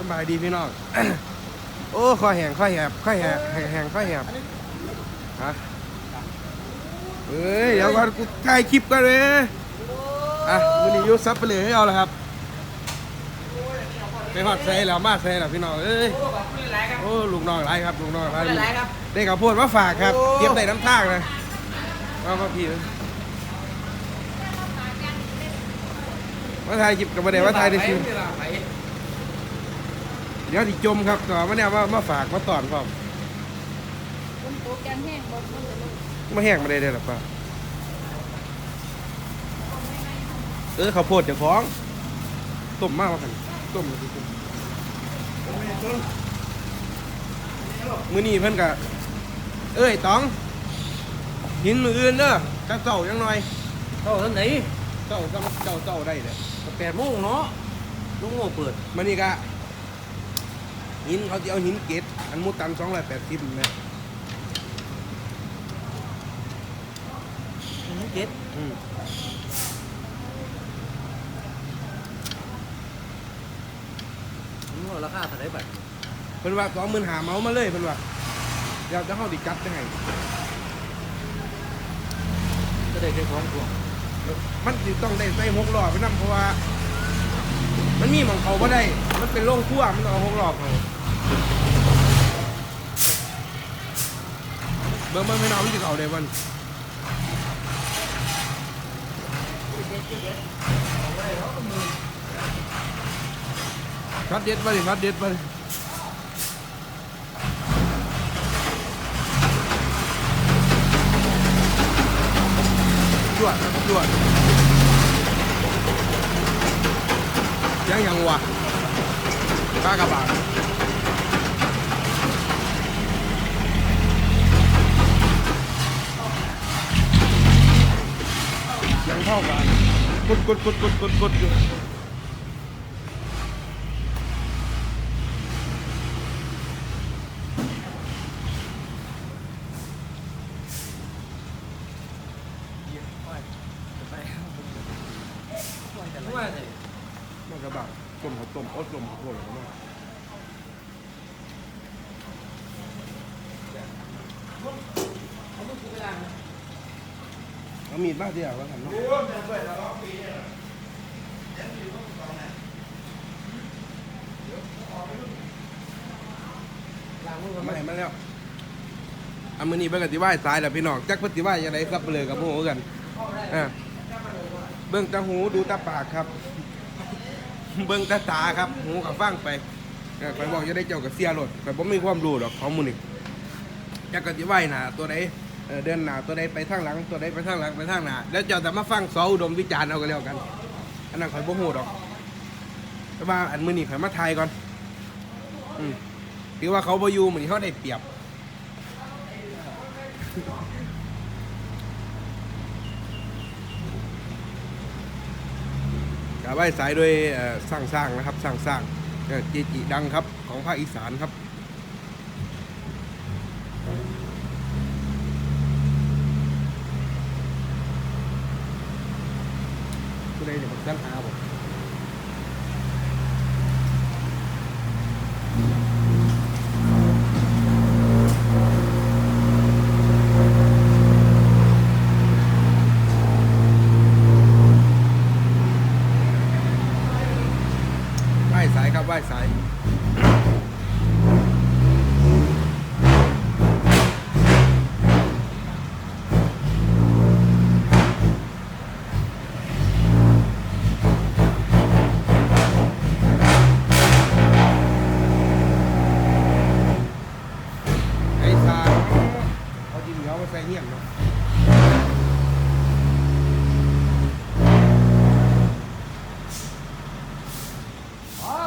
สบายดีพี่น้อง โอ้ข้อแหงข้อแหบข้อแหบแหงแหงข้อแหบฮะเอ้ยเดี๋ยวก่อนกูถ่ายคลิปกันเลยอะมือนี้ยุซับไปเลยให้เอาละครับไปหอดใส่แล้วมาใส่แล้วพี่น้องเอ้ยโอ้ลูกน้องไรครับลูกน้องไรเป็นไรครับได้ข้าวโพดมาฝากครับโอ้เตรียมใส่น้ำทากนะมามาพี่เลยมาถ่ายคลิปกับประเดี๋ยวมาถ่ายได้ชิม เดี๋ยวที่จมครับต่อมาเนี่ยว่ามาฝากมาตอนพร้อมคนโตแกงแห้งบ่มันจะลงมาแห้งมาได้เลยหรอป้าเออข้าวโพดเจ้าของต้มมากว่ากันต้มเลยต้มมื้อนี้เพิ่นกะเอ้ยตองหินมืออื่นเด้อจักเจ้ายังหน่อยเท่านั้นไหนเจ้าเจ้าเจ้าเจ้าได้เด้อแปดโมงเนาะลุงโง่เปิดมื้อนี้กะ หินเขาจะเอาหินเกตอันมุดตัน280แม่มันเจ็ดอืมมันว่าราคาเท่าไหร่บัดเพิ่นว่าสองหมื่นหาเมามาเลยเพิ่นว่าเดี๋ยวจะเข้าดิจัดจะให้ก็ได้แค่ของพวงมันสิต้องได้ใส่หกล้อไปนํเพราะว่า มันมีหมองเขาบ่ได้ มันเป็นโรงครัวมันต้องเอาหกล้อเขาเบิ่งเบิ่งไม่น้องมันสิเอาได้บ่นช็อตเด็ดบ่ดิช็อตเด็ดบ่ดิจวดจวด ยังยังวะกากระบาดยังเท่ากันกดกดกดกดกดกดอยู่ ว่าสิ มันกระบาดต้มข้าวต้มอดลมข้าวโพดแล้วก็มาเอามีดบ้าเดียวว่าทำเนาะล้างมือไม่มาแล้วอามือนี้เบิ่งกันที่ว่าตายแหล้วพี่น้องจักเพิ่นสิว่าจะได้ซับเปลือกับหมูกันอ่าเบิ่งตาหูดูตาปากครับ เบิ่งตาตาครับหูกับฟังไปเอยบอกจะได้เจ้ากับเสียรถข่อยบ่มีความรู้ดอกของมูนี่จักกันที่ว่าหนาตัวใดเออเดินหนาตัวใดไปทางหลังตัวใดไปทางหลังไปทางหน้าแล้วเจ้าแต่มาฟังสออุดมวิจารณ์เอากันแล้วกันอันนั้นข่อยบ่ฮู้ดอกแต่ว่าอันมือนี้ข่อยมาทายก่อนอืมถือว่าเขาบ่อยู่มือนี้เขาได้เปรียบ ไหว้สายด้วยสร้างสร้างนะครับสร้างสร้างเจจิดังครับของภาคอีสานครับผู้ใดเดี๋ยวผมจะหาผมไหว้สายครับไหว้สาย ไอ้ทางเอาดินเหนียวมาใส่เหี้ยนเนาะอ๋อ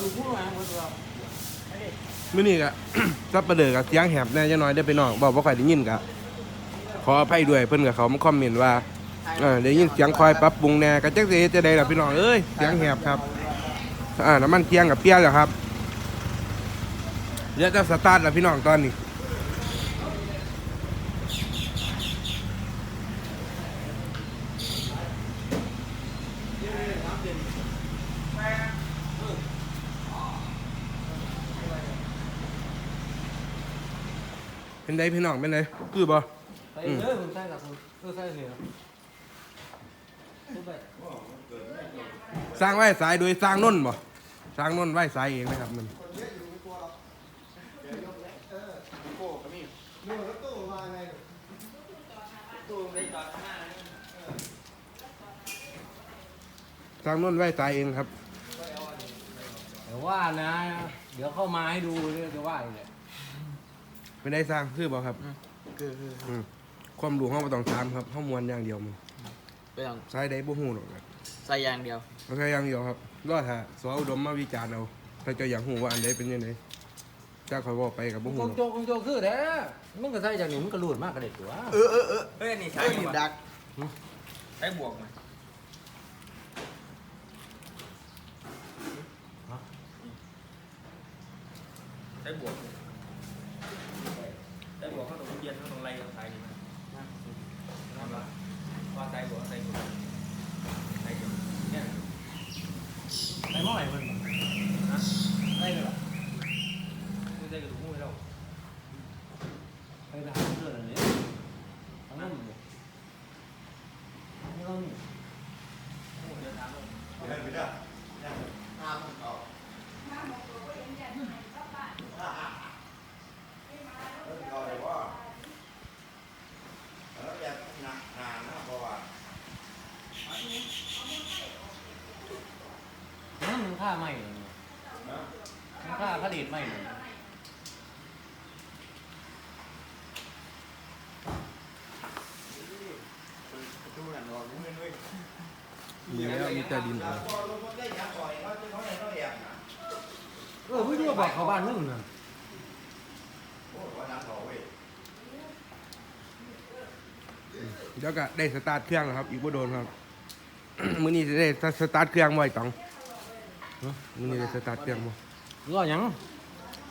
ดูผู้มาหมดแล้ว มื่อนี้ก็ซับประเดิกับเสียงแหบแน่จะน้อยได้ไปน้องบอกว่าใครได้ยินกะขออภัยด้วยเพื่อนกับเขามาคอมเมนต์ว่าเออได้ยินเสียงคอยปรับปรุงแน่กะจ๊กเฮ็ดจะได้หรอพี่น้องเอ้ยเสียงแหบครับอ่าน้ำมันเคียงกับเปียแล้วครับเดี๋ยวจะสตาร์ทแล้วพี่น้องตอนนี้ เป็นไดพี่น้องเป็นไดคือบ่ใส่เลยผมใส่กับผมเออใส่เลยครับทุบไปสร้างไว้สายโดยสร้างนุ่นบ่สร้างนุ่นไว้สายเองนะครับมันตู้ได้จอดข้างหน้าสร้างนุ่นไว้สายเองครับเดี๋ยวว่านะ เดี๋ยวเข้ามาให้ดูเดี๋ยวจะว่าอีกแหละ เป็นไดสร้างคือบ่ครับ คือคืออืมความรู้ห้องบ่ต้องถามครับห้องมวนอย่างเดียวมันเป็นอย่างสายใดบ่ฮู้หรอกครับใส่อยางเดียวเอาแค่อย่างเดียวครับรอถ้าสออุดมมาวิจารณ์เอาถ้าเจะอยากฮู้ว่าอันใดเป็นยังไงจ้าคอยบอกไปกับบ่กฮู้องหรอกโจกองโจกคือแท้มึงก็ใส่จากนี้มึงก็รูดมากกระเด็ดตัวเออเออเออเฮ้ยอันนี่ใช่ใช้หินดักใช้บวกไหมใช้บวกใช้บวกเข้าตรงเย็นเข้าตรงไรเข้าซ้ายดีไหมว่าใช้บวกใช้บวกใช้บวกเนี่ยใส่หม้อไหนมันนะได้เลยหรอไม่ได้กระดูกมือเราไปไปหาเพื่อนอันนี้ทั้งนั้นเลยไม่ต้องนี่เดินทางลงนั่นมึงฆ่าไม่เลยมึงฆ่า ผลิตไม่เลยมีแล้วมีแต่ดินเอาเออพี่ดูบอกเขาบ้านมึงนะเดี๋ยวก็ได้สตาร์ทเครื่องแล้วครับ อีกบ่โดนครับ มื้อนี้สิได้สตาร์ทเครื่องบ่ไอ้ต๋องมื้อนี้ได้สตาร์ทเครื่องบ่ รอหยัง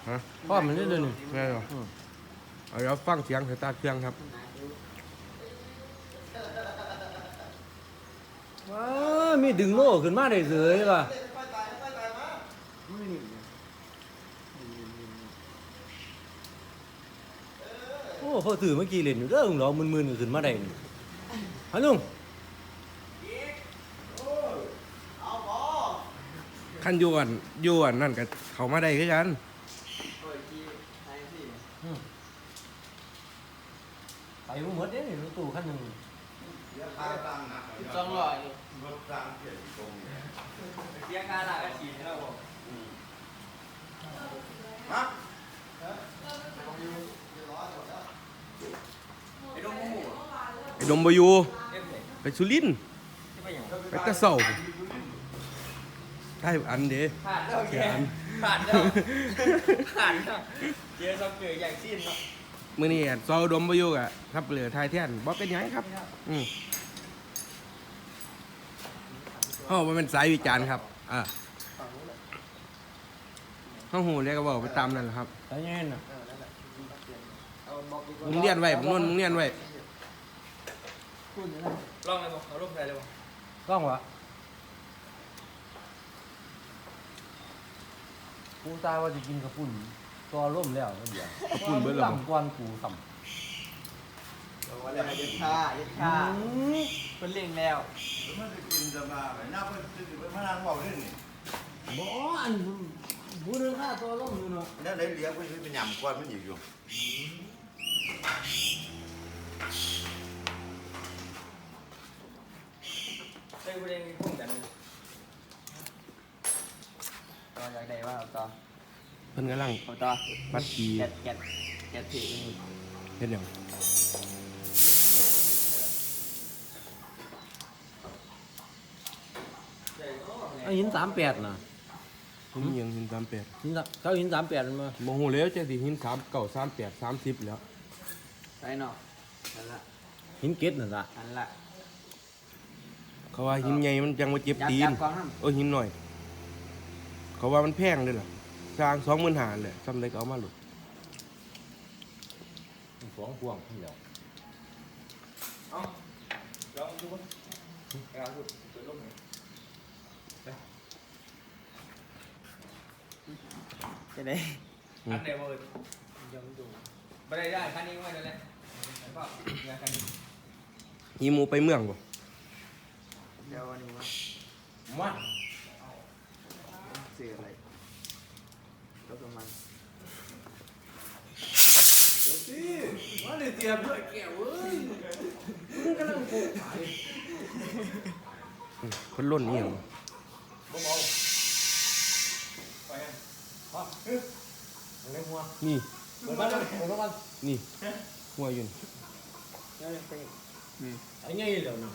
ฮะพ่อมันได้เลยนี่แม่นบ่อืมเอาเดี๋ยวฟังเสียงสตาร์ทเครื่องครับว้ามีดึงโล่ขึ้นมาได้เลยว่ะโอ้พอถือเมื่อกี้เล่นอยู่เด้อมึงเหรอมึนๆขึ้นมาได้นี่ฮัลโหล ขั้นอยวนอยวนนั่นก็เข้ามาได้คือกันไปมึงหมดเด้นี่รถตู้คันหนึงสองร้อยเสียค่าหลักก็ฉีดให้เราบอกฮะไอ้ดงมูมูไอ้ดมบ่อยู่เอ็มเลยไปสุรินทร์ที่ไปอย่างไปแตะเศร้า ได้อันเด้ขาดแล้วแกเสียอันขาดแล้วขาดแล้วเจอซับเกยอย่างสิ้นเนาะมื้อนี้ซออุดมบ่อยู่กะครับเหลือทายแท่นบ่เป็นหยังครับ อืมเฮาบ่เป็นสายวิจารณ์ครับ อ่าเฮาฮู้แล้วก็เว้าไปตามนั่นแหละครับไปยังไงน่ะมึงเรียนไว้ผมนนมึงเรียนไว้ลองเลยบอกเอารูปใครเลยบอกกล้องวะ กูตายว่าจะกินกระปุ่นตัวร่มแล้วเดี๋ยวขอบคุณเบิดแล้วบ่ต่ำกวนกูต่ำวันนี้ยึดค่ายึดค่าเป็นเลี้ยงแล้วมันจะกินจะมาไปน้าเพิ่นจะไปมานั่งเว้าเรื่องนี่บ่อันบูนึงค่าตัวร่มอยู่เนาะแล้วได้เลี้ยงเพิ่นสิไปยำกวนมันอีกอยู่ได้ประเด็นพุ่งกันต่ ออยากได้ว่าเอาต่อเพิ่นกำลังเอาต่อปัดกีแกะแกะแกะถีเฮ็ดหยังไอ้หินสามแปดน่ะผมมีหยังหิน38หินสามเขาหินสามแปดมันมาบ่ฮู้แล้วจะสิหิน3 9 38 30แล้วใส่เนาะนั่นละหินเกตน่ะจ้ะนั่นละเขาว่าหินใหญ่มันจังบ่เจ็บจับตีจันบกองน้โอ้ยหินหน่อย เขาว่ามันแพงเด้อล่ะสร้าง25,000แหละซำใดก็เอามาโลดสองพวงเดียวเอาลองดูเอาดูเปิดรูปหน่อยำจะได้อันเดียวเลยยังดูไม่ได้ได้คันนี้ไว้นั่นแหละแล้วก็เรือคันนี้หีหมูไปเมืองบ่เดี๋ยววันนี้ว่า มาสื่ออะไรรถประมาณว่าเลยเตรียมด้วยแก้วเอ้ยมึงกำลังโกงขายเพิ่นล้นนี่หยังเบาๆไปกันอะไรหัวนี่เปิดบ้านเลยเปิดบ้านนี่หัวอยืนแล้วยังไปไอ้เงี้ยเดี๋ยวนะ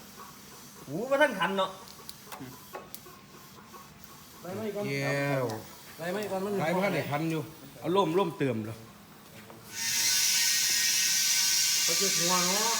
หูมาท่านขันเนาะ ไปไหมก่อนแก้วไปไหมก่อนมันขายบ่ทันได้คันอยู่ เอาล่มล่มเติมเลย เขาจะหัวเนาะ